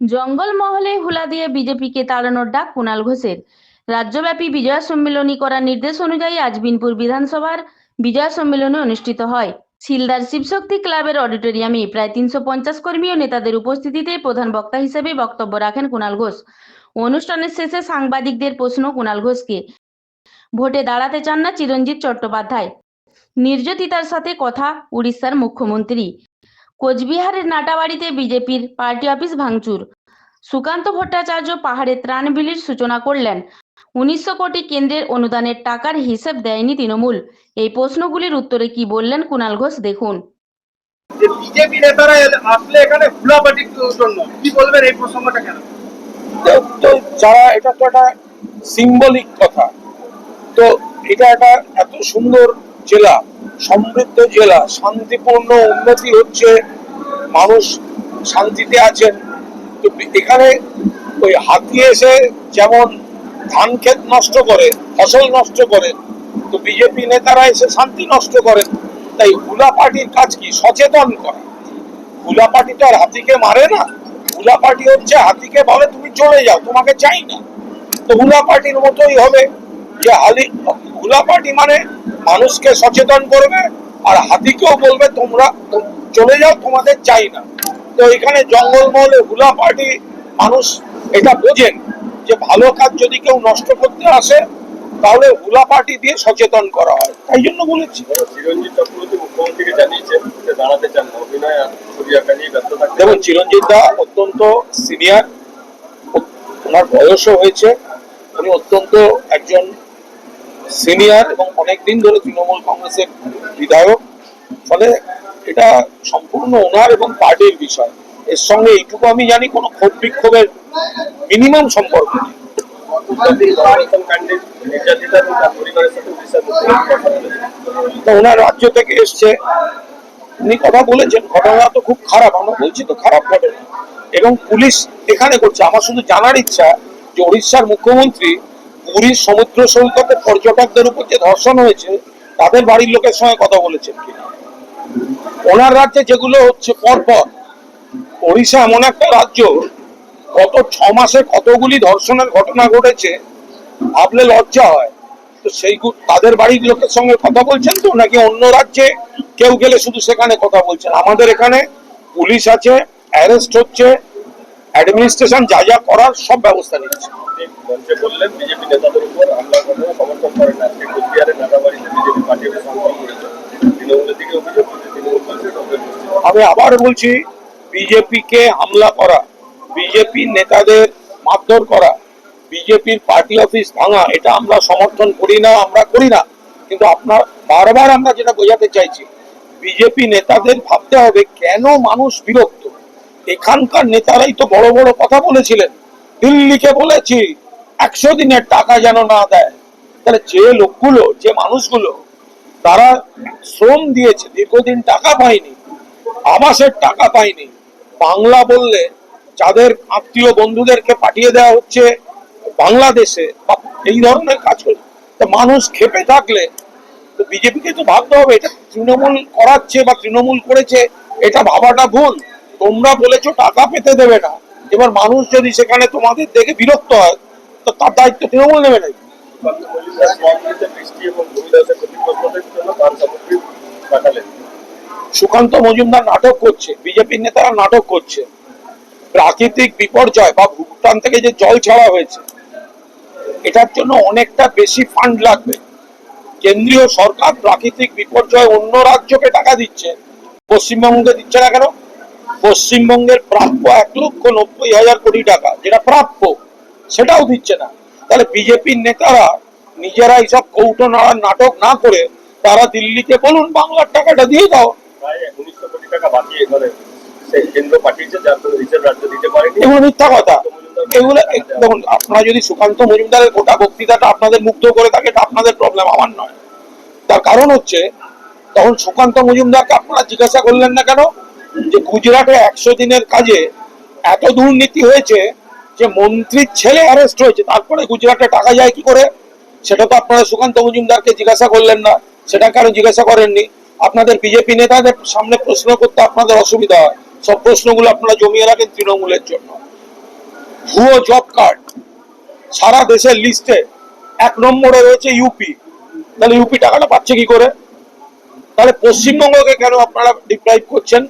জঙ্গলমহলে হুলা দিয়ে বিজেপিকে তাড়ানোর ডাক কুণাল ঘোষের। রাজ্যব্যাপী বিজয় সম্মেলনী করার নির্দেশ অনুযায়ী আজ বিনপুর বিধানসভার বিজয় সম্মেলনী অনুষ্ঠিত হয়। শিলদার শিবশক্তি ক্লাবের অডিটোরিয়ামে প্রায় তিনশো পঞ্চাশ কর্মী ও নেতাদের উপস্থিতিতে প্রধান বক্তা হিসেবে বক্তব্য রাখেন কুণাল ঘোষ। অনুষ্ঠানের শেষে সাংবাদিকদের প্রশ্ন কুণাল ঘোষকে। ভোটে দাঁড়াতে চান না চিরঞ্জিত চট্টোপাধ্যায়। নির্যাতিতার সাথে কথা, উড়িষ্যার মুখ্যমন্ত্রী। কোচবিহারের নাটাবাড়িতে বিজেপির পার্টি অফিস ভাঙচুর। সুকান্ত ভট্টাচার্য পাহাড়ে ত্রাণ বিলির সূচনা করলেন। উনিশশো কোটি কেন্দ্রের অনুদানের টাকার হিসেব দেয়নি তৃণমূল। এই প্রশ্নগুলির উত্তরে কি বললেন কুণাল ঘোষ দেখুন। যে বিজেপি নেতারা আসলে এখানে ফুলাবাটির জন্য কি বলবেন এই প্রসঙ্গটা কেন? তো তো যারা এটা তো একটা সিম্বলিক কথা তো এটা একটা এত সুন্দর জেলা সমৃদ্ধ জেলা শান্তিপূর্ণ উন্নতি হচ্ছে। মানুষ শান্তিতে আছেন। তো এখানে ওই হাতি এসে যেমন ধান ক্ষেত নষ্ট করে, ফসল নষ্ট করে, তো বিজেপি নেতারা এসে শান্তি নষ্ট করেন। তাই হুলা পার্টির কাজ কি? সচেতন করা। হুলা পার্টি তো আর হাতিকে মারে না। হুলা পার্টি হচ্ছে হাতিকে বলে, তুমি চলে যাও, তোমাকে চাই না। তো হুলা পার্টির মতোই হবে যে হালি, হুলা পার্টি মানে মানুষকে সচেতন করবে আর হাতিকেও বলবে, তোমরা চলে যাও তোমাদের চাই না। তো এখানে জঙ্গলমহলে হুলা পার্টি মানুষ এটা বোঝেন যে ভালো কাজ যদি কেউ নষ্ট করতে আসে তাহলে হুলা পার্টি দিয়ে সচেতন করা হয়। তাই জন্য বলেছি। চিরঞ্জিত চক্রবর্তী মুখ্যমন্ত্রীকে জানিয়েছেন যে দাঁড়াতে চান না অভিনয় আর ছবি আঁকা নিয়ে ব্যস্ত থাকতে দেখুন চিরঞ্জিত দা অত্যন্ত সিনিয়র ওনার বয়সও হয়েছে উনি অত্যন্ত একজন সিনিয়র এবং অনেকদিন ধরে তৃণমূল কংগ্রেসের বিধায়ক। ফলে এটা সম্পূর্ণ ওনার এবং পার্টির বিষয়। এর সঙ্গে এইটুকু আমি জানি, কোনো ক্ষোভ বিক্ষোভের মিনিমাম সম্পর্ক নেই। ওনার রাজ্য থেকে এসছে। উনি কথা বলেছেন ঘটনা তো খুব খারাপ, আমরা বলছি তো খারাপ ঘটনা। এবং পুলিশ এখানে করছে, আমার শুধু জানার ইচ্ছা যে উড়িষ্যার মুখ্যমন্ত্রী পুরীর সমুদ্র সৈকতে পর্যটকদের উপর যে ধর্ষণ হয়েছে, তাদের বাড়ির লোকের সঙ্গে কথা বলেছেন কিনা। ওনার রাজ্যে যেগুলো হচ্ছে পরপর, ওড়িশা এমন একটা রাজ্য, গত ছ মাসে কতগুলি ধর্ষণের ঘটনা ঘটেছে, ভাবলে লজ্জা হয়। তো সেই তাদের বাড়ির লোকের সঙ্গে কথা বলছেন তো, নাকি অন্য রাজ্যে কেউ গেলে শুধু সেখানে কথা বলছেন? আমাদের এখানে পুলিশ আছে, অ্যারেস্ট হচ্ছে, অ্যাডমিনিস্ট্রেশন যা যা করার সব ব্যবস্থা নিচ্ছে। বললেন, বিজেপি নেতাদের উপর হামলা ঘটনা সমর্থন করেন আজকে করছে তৃণমূল বলছে ডক্টর আমি আবার বলছি, বিজেপিকে হামলা করা, বিজেপি নেতাদের মারধর করা, বিজেপির পার্টি অফিস ভাঙা, এটা আমরা সমর্থন করি না, আমরা করি না। কিন্তু আপনার, বারবার আমরা যেটা বোঝাতে চাইছি, বিজেপি নেতাদের ভাবতে হবে কেন মানুষ বিরক্ত? এখানকার নেতারাই তো বড় বড় কথা বলেছিলেন। দিল্লিকে বলেছি, একশো দিনের টাকা যেন না দেয়। তাহলে যে লোকগুলো, যে মানুষগুলো, তারা শ্রম দিয়েছে, দীর্ঘদিন টাকা পায়নি। আবাসের টাকা পায়নি বাংলা বললে যাদের আত্মীয় বন্ধুদেরকে পাঠিয়ে দেওয়া হচ্ছে বাংলাদেশে এই ধরনের কাজ করে, তো মানুষ খেপে থাকলে তো বিজেপিকে তো ভাবতে হবে, এটা তৃণমূল করাচ্ছে বা তৃণমূল করেছে, এটা ভাবাটা ভুল। তোমরা বলেছ টাকা পেতে দেবে না। এবার মানুষ যদি সেখানে তোমাদের দেখে বিরক্ত হয়, তো তার দায়িত্ব তৃণমূল নেবে নাকি? বৃষ্টি এবং সুকান্ত মজুমদার নাটক করছে বিজেপির নেতারা নাটক করছে। প্রাকৃতিক বিপর্যয় বা ভুটান থেকে যে জল ছাড়া হয়েছে, এটার জন্য অনেকটা বেশি ফান্ড লাগবে। কেন্দ্রীয় সরকার প্রাকৃতিক বিপর্যয় অন্য রাজ্যকে টাকা দিচ্ছে। পশ্চিমবঙ্গে দিচ্ছে না কেন? পশ্চিমবঙ্গের প্রাপ্য এক লক্ষ নব্বই হাজার কোটি টাকা, যেটা প্রাপ্য, সেটাও দিচ্ছে না। তাহলে বিজেপির নেতারা নিজেরা এইসব কৌটো নাড়ার নাটক না করে তারা দিল্লিকে বলুন, বাংলার টাকাটা দিয়ে দাও। প্রায় উনিশশো কোটি টাকা বাকি এখানে সেই কেন্দ্র পাঠিয়েছে যার কোনো রিজার্ভ রাজ্য দিতে পারেনি। এগুলো মিথ্যা কথা। এগুলো দেখুন আপনারা যদি সুকান্ত মজুমদারের গোটা বক্তৃতাটা আপনাদের মুগ্ধ করে থাকে এটা আপনাদের প্রবলেম আমার নয়। তার কারণ হচ্ছে তখন সুকান্ত মজুমদারকে আপনারা জিজ্ঞাসা করলেন না কেন? যে গুজরাটে একশো দিনের কাজে এত দুর্নীতি হয়েছে যে মন্ত্রীর ছেলে অ্যারেস্ট হয়েছে তারপরে গুজরাটে টাকা যায় কি করে? সেটা তো আপনারা সুকান্ত মজুমদারকে জিজ্ঞাসা করলেন না সেটা কারণ জিজ্ঞাসা করেননি। আপনাদের বিজেপি নেতাদের সামনে প্রশ্ন করতে আপনাদের অসুবিধা হয়। সব প্রশ্নগুলো আপনারা জমিয়ে রাখেন তৃণমূলের জন্য। ভুয়ো জব কার্ড। সারা দেশের লিস্টে এক নম্বরে রয়েছে ইউপি তাহলে ইউপি টাকাটা পাচ্ছে কি করে? তাহলে পশ্চিমবঙ্গকে কেন আপনারা ডিপ্রাইভ করছেন?